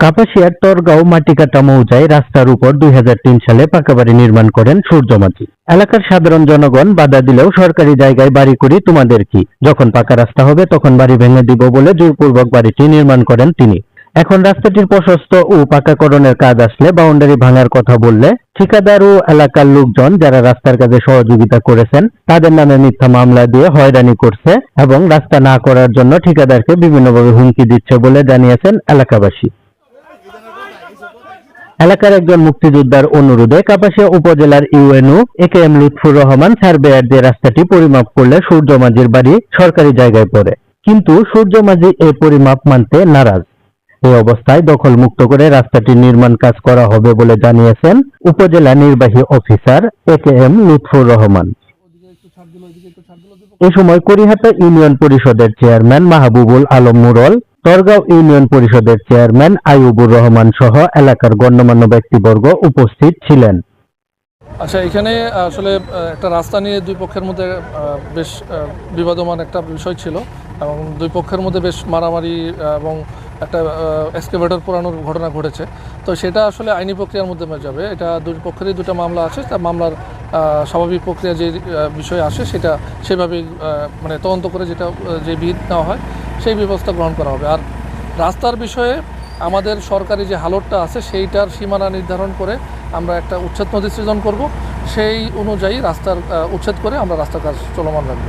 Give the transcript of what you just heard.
কাপাসিয়ার তরগাঁও মাটিকাটা মৌজায় রাস্তার উপর দুই হাজার তিন সালে পাকা বাড়ি নির্মাণ করেন সূর্যমাঝি এলাকার সাধারণ জনগণ বাধা দিলেও সরকারি জায়গায় বাড়ি করি তোমাদের কি? যখন পাকা রাস্তা হবে তখন বাড়ি ভেঙে দিব বলে জোরপূর্বক বাড়িটি নির্মাণ করেন তিনি। এখন রাস্তাটির প্রশস্ত ও পাকাকরণের কাজ আসলে বাউন্ডারি ভাঙার কথা বললে ঠিকাদার ও এলাকার লোকজন যারা রাস্তার কাজে সহযোগিতা করেছেন, তাদের নামে মিথ্যা মামলা দিয়ে হয়রানি করছে এবং রাস্তা না করার জন্য ঠিকাদারকে বিভিন্নভাবে হুমকি দিচ্ছে বলে জানিয়েছেন এলাকাবাসী। এলাকার একজন মুক্তিযোদ্ধার অনুরোধে কাপাসিয়া উপজেলার UNO A K M Lutfur Rahman surveyor দিয়ে রাস্তাটি পরিমাপ করলে সূর্যমাঝির বাড়ি সরকারি জায়গায় পড়ে। কিন্তু সূর্যমাঝি এই পরিমাপ মানতে নারাজ। এই অবস্থায় দখল মুক্ত করে রাস্তাটির নির্মাণ কাজ করা হবে বলে জানিয়েছেন উপজেলা নির্বাহী officer A K M Lutfur Rahman. এ সময় করিহাটা ইউনিয়ন পরিষদের চেয়ারম্যান মাহবুবুল আলম মুরল, তরগাঁও ইউনিয়ন পরিষদের চেয়ারম্যান আইয়ুবুর রহমান সহ এলাকার গণ্যমান্য ব্যক্তিবর্গ উপস্থিত ছিলেন। আচ্ছা এখানে আসলে একটা রাস্তা নিয়ে দুই পক্ষের মধ্যে বেশ বিবাদমান একটা বিষয় ছিল এবং দুই পক্ষের মধ্যে বেশ মারামারি এবং একটা এক্সকেভেটর পোড়ানোর ঘটনা ঘটেছে। তো সেটা আসলে আইনি প্রক্রিয়ার মধ্যে যাবে। এটা দুই পক্ষেরই দুটো মামলা আছে। তা মামলার স্বাভাবিক প্রক্রিয়া যে বিষয় আসে সেটা সেভাবেই আহ, মানে তদন্ত করে যেটা যে বিহিত নেওয়া হয় সেই ব্যবস্থা গ্রহণ করা হবে। আর রাস্তার বিষয়ে আমাদের সরকারি যে হালতটা আছে সেইটার সীমানা নির্ধারণ করে আমরা একটা উচ্ছেদ নথি সৃজন করব। সেই অনুযায়ী রাস্তার উচ্ছেদ করে আমরা রাস্তার কাজ চলমান রাখব।